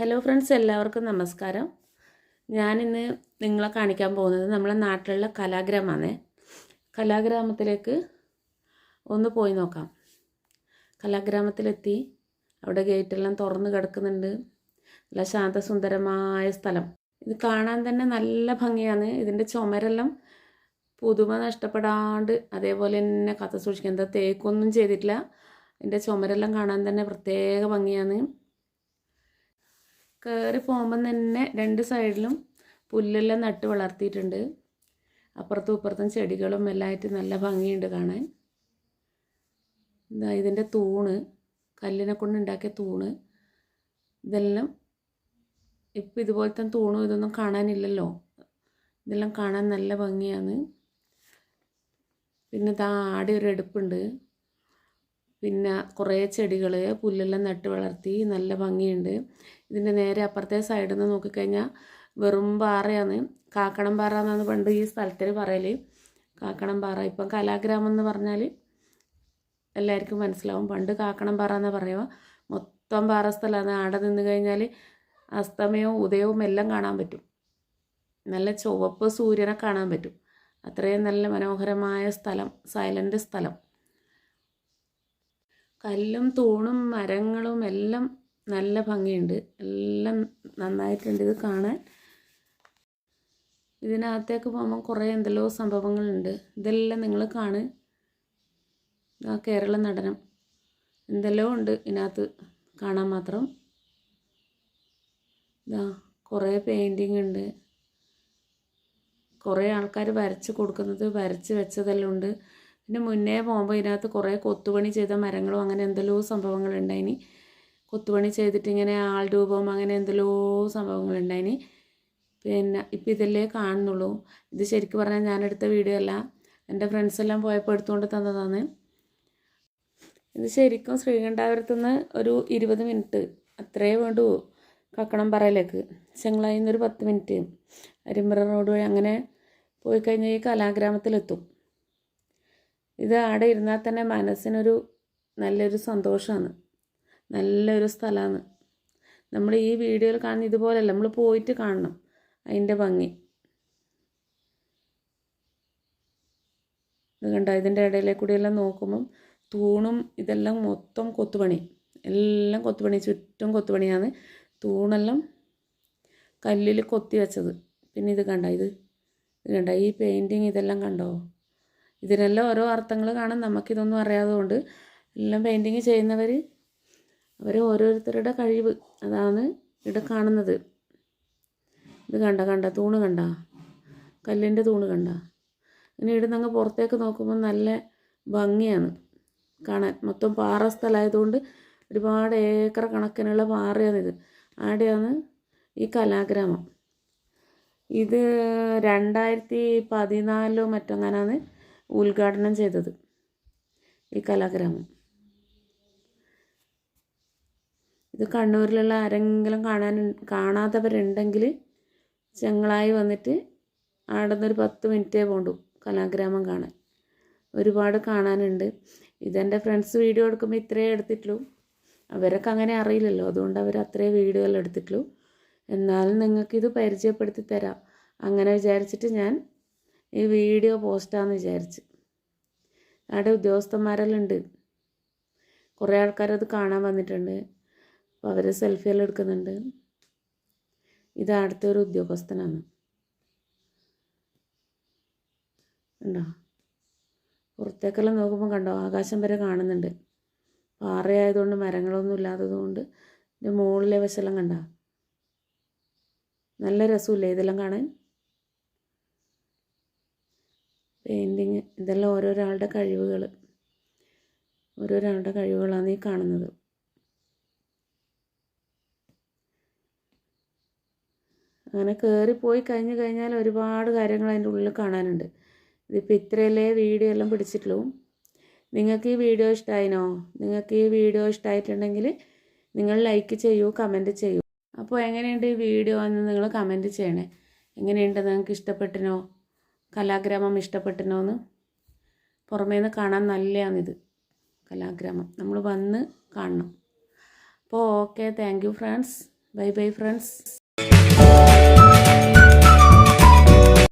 Hello friends എല്ലാവർക്കും നമസ്കാരം. ഞാനിന്ന് നിങ്ങളെ കാണിക്കാൻ പോകുന്നത് നമ്മളെ നാട്ടിലുള്ള കലാഗ്രാമാണ് കലാഗ്രാമത്തിലേക്ക് ഒന്ന് പോയി നോക്കാം. കലാഗ്രാമത്തിലെത്തി അവിടെ ഗേറ്റെല്ലാം തുറന്ന് കിടക്കുന്നുണ്ട്. നല്ല ശാന്തസുന്ദരമായ സ്ഥലം. ഇത് കാണാൻ തന്നെ നല്ല ഭംഗിയാണ്. ഇതിന്റെ ചുമരെല്ലാം പുതുമ നഷ്ടപ്പെടാണ്ട് അതേപോലെ തന്നെ കഥ സൂക്ഷിക്കുക എന്താ തേക്കൊന്നും ചെയ്തിട്ടില്ല. ഇതിന്റെ ചുമരെല്ലാം കാണാൻ തന്നെ പ്രത്യേക ഭംഗിയാണ്. കയറി പോകുമ്പം തന്നെ രണ്ട് സൈഡിലും പുല്ലെല്ലാം നട്ട് വളർത്തിയിട്ടുണ്ട്. അപ്പുറത്തും ഇപ്പുറത്തും ചെടികളും എല്ലാം ആയിട്ട് നല്ല ഭംഗിയുണ്ട് കാണാൻ. ഇതാ ഇതിന്റെ തൂണ് കല്ലിനെ കൊണ്ട് ഉണ്ടാക്കിയ തൂണ്. ഇതെല്ലാം ഇപ്പം ഇതുപോലത്തെ തൂണും ഇതൊന്നും കാണാനില്ലല്ലോ. ഇതെല്ലാം കാണാൻ നല്ല ഭംഗിയാണ്. പിന്നെ ഇതാ ആടെ ഒരു എടുപ്പുണ്ട് പിന്നെ കുറേ ചെടികൾ പുല്ലെല്ലാം നട്ട് വളർത്തി നല്ല ഭംഗിയുണ്ട്. ഇതിന്റെ നേരെ അപ്പുറത്തെ സൈഡിൽ നിന്ന് നോക്കിക്കഴിഞ്ഞാൽ വെറും പാറയാണ്. കാക്കണം പാറ എന്നാണ് പണ്ട് ഈ സ്ഥലത്തിന് പറയൽ കാക്കണം പാറ ഇപ്പം കലാഗ്രാമം എന്ന് പറഞ്ഞാൽ എല്ലാവർക്കും മനസ്സിലാവും. പണ്ട് കാക്കണം പാറ എന്ന് പറയുക. മൊത്തം പാറ സ്ഥലമാണ്. ആടെ നിന്ന് കഴിഞ്ഞാൽ അസ്തമയവും ഉദയവും എല്ലാം കാണാൻ പറ്റും. നല്ല ചുവപ്പ് സൂര്യനെ കാണാൻ പറ്റും. അത്രയും നല്ല മനോഹരമായ സ്ഥലം. സൈലന്റ് സ്ഥലം. കല്ലും തൂണും മരങ്ങളും എല്ലാം നല്ല ഭംഗിയുണ്ട്. എല്ലാം നന്നായിട്ടുണ്ട് ഇത് കാണാൻ. ഇതിനകത്തേക്ക് പോകുമ്പോൾ കുറേ എന്തെല്ലോ സംഭവങ്ങളുണ്ട്. ഇതെല്ലാം നിങ്ങൾ കാണ്. ആ കേരള നടനം. എന്തെല്ലോ ഉണ്ട് ഇതിനകത്ത് കാണാൻ മാത്രം. ഇതാ കുറേ പെയിന്റിങ് ഉണ്ട്. കുറേ ആൾക്കാർ വരച്ച് കൊടുക്കുന്നത് വരച്ച് വെച്ചതെല്ലാം ഉണ്ട്. പിന്നെ മുന്നേ പോകുമ്പോൾ ഇതിനകത്ത് കുറേ കൊത്തുപണി ചെയ്ത മരങ്ങളും അങ്ങനെ എന്തെല്ലോ സംഭവങ്ങളുണ്ടായിനി. കൊത്തുപണി ചെയ്തിട്ട് ഇങ്ങനെ ആൾ രൂപം അങ്ങനെ എന്തെല്ലോ സംഭവങ്ങളുണ്ടായിനി. പിന്നെ ഇപ്പം ഇതല്ലേ കാണുന്നുള്ളൂ. ഇത് ശരിക്കും പറഞ്ഞാൽ ഞാനെടുത്ത വീഡിയോ അല്ല. എന്റെ ഫ്രണ്ട്സ് എല്ലാം പോയപ്പോൾ എടുത്തുകൊണ്ട് തന്നതാണ്. ഇത് ശരിക്കും ശ്രീകണ്ഠാപുരത്തു നിന്ന് ഒരു ഇരുപത് മിനിറ്റ് അത്രേ വേണ്ടൂ കക്കണം പറയിലേക്ക്. ചെങ്ങളായിൽ നിന്നൊരു പത്ത് മിനിറ്റ് അരിമ്പ്ര റോഡ് വഴി അങ്ങനെ പോയി കഴിഞ്ഞാൽ ഈ കലാഗ്രാമത്തിലെത്തും. ഇത് അവിടെ ഇരുന്നാൽ തന്നെ മനസ്സിനൊരു നല്ലൊരു സന്തോഷമാണ് നല്ലൊരു സ്ഥലമാണ്. നമ്മൾ ഈ വീഡിയോയിൽ കാണുന്ന ഇതുപോലെയല്ല നമ്മൾ പോയിട്ട് കാണണം അതിന്റെ ഭംഗി. ഇത് കണ്ടോ? ഇതിന്റെ ഇടയിലെ കൂടിയെല്ലാം നോക്കുമ്പം തൂണും ഇതെല്ലാം മൊത്തം കൊത്തുപണി. എല്ലാം കൊത്തുപണി ചുറ്റും കൊത്തുപണിയാണ്. തൂണെല്ലാം കല്ലിൽ കൊത്തി വെച്ചത്. പിന്നെ ഇത് കണ്ട? ഇത് ഇത് കണ്ട? ഈ പെയിന്റിങ് ഇതെല്ലാം കണ്ടോ? ഇതിനെല്ലാം ഓരോ അർത്ഥങ്ങൾ കാണാൻ നമുക്കിതൊന്നും അറിയാത്തതുകൊണ്ട് എല്ലാം പെയിന്റിങ് ചെയ്യുന്നവർ അവർ ഓരോരുത്തരുടെ കഴിവ് അതാണ് ഇവിടെ കാണുന്നത്. ഇത് കണ്ട കണ്ട തൂണ് കണ്ട കല്ലിന്റെ തൂണ് കണ്ട. ഇനി ഇവിടെ നിന്ന് പുറത്തേക്ക് നോക്കുമ്പോൾ നല്ല ഭംഗിയാണ് കാണാൻ. മൊത്തം പാറ സ്ഥലമായതുകൊണ്ട് ഒരുപാട് ഏക്കർ കണക്കിനുള്ള പാറയാണിത്. ആടെയാണ് ഈ കലാഗ്രാമം. ഇത് രണ്ടായിരത്തി പതിനാലിലോ മറ്റെങ്ങനാണ് ഉദ്ഘാടനം ചെയ്തത് ഈ കലാഗ്രാമം. ഇത് കണ്ണൂരിലുള്ള ആരെങ്കിലും കാണാൻ കാണാത്തവരുണ്ടെങ്കിൽ ചെങ്ങളായി വന്നിട്ട് അവിടെ നിന്നൊരു പത്ത് മിനിറ്റേ പോണ്ടു കലാഗ്രാമം കാണാൻ. ഒരുപാട് കാണാനുണ്ട്. ഇതെന്റെ ഫ്രണ്ട്സ് വീഡിയോ എടുക്കുമ്പോൾ ഇത്രയേ എടുത്തിട്ടുള്ളൂ. അവരൊക്കെ അങ്ങനെ അറിയില്ലല്ലോ. അതുകൊണ്ട് അവർ അത്രേ വീഡിയോ എല്ലാം എടുത്തിട്ടുള്ളൂ. എന്നാലും നിങ്ങൾക്കിത് പരിചയപ്പെടുത്തി തരാം. അങ്ങനെ വിചാരിച്ചിട്ട് ഞാൻ ഈ വീഡിയോ പോസ്റ്റാന്ന് വിചാരിച്ച്. അവിടെ ഉദ്യോഗസ്ഥന്മാരെല്ലാം ഉണ്ട് കുറേ ആൾക്കാരത് കാണാൻ വന്നിട്ടുണ്ട്. അപ്പോൾ അവർ സെൽഫിയെല്ലാം എടുക്കുന്നുണ്ട്. ഇത് അടുത്ത ഒരു ഉദ്യോഗസ്ഥനാണ്. ഉണ്ടോ പുറത്തേക്കെല്ലാം നോക്കുമ്പോൾ കണ്ടോ? ആകാശം വരെ കാണുന്നുണ്ട്. പാറയായതുകൊണ്ട് മരങ്ങളൊന്നും ഇല്ലാത്തതുകൊണ്ട് ഇതിന്റെ മുകളിലെ വശമെല്ലാം കണ്ട. നല്ല രസമില്ലേ ഇതെല്ലാം കാണാൻ? പെയിന്റിങ് ഇതെല്ലാം ഓരോരാളുടെ കഴിവുകൾ ഓരോരാളുടെ കഴിവുകളാണ് ഈ കാണുന്നത്. അങ്ങനെ കയറിപ്പോയി കഴിഞ്ഞു കഴിഞ്ഞാൽ ഒരുപാട് കാര്യങ്ങൾ അതിന്റെ ഉള്ളിൽ കാണാനുണ്ട്. ഇതിപ്പോൾ ഇത്രയല്ലേ വീഡിയോ എല്ലാം പിടിച്ചിട്ടുള്ളൂ. നിങ്ങൾക്ക് ഈ വീഡിയോ ഇഷ്ടമായിനോ നിങ്ങൾക്ക് ഈ വീഡിയോ ഇഷ്ടമായിട്ടുണ്ടെങ്കിൽ നിങ്ങൾ ലൈക്ക് ചെയ്യൂ കമന്റ് ചെയ്യൂ. അപ്പോൾ എങ്ങനെയുണ്ട് ഈ വീഡിയോ എന്ന് നിങ്ങൾ കമന്റ് ചെയ്യണേ. എങ്ങനെയുണ്ട്? നിങ്ങൾക്ക് ഇഷ്ടപ്പെട്ടിനോ? കലാഗ്രാമം ഇഷ്ടപ്പെട്ടിനോന്ന് പുറമേ നിന്ന് കാണാൻ നല്ലതാണിത് കലാഗ്രാമം. നമ്മൾ വന്ന് കാണണം. അപ്പോൾ okay thank you friends bye bye friends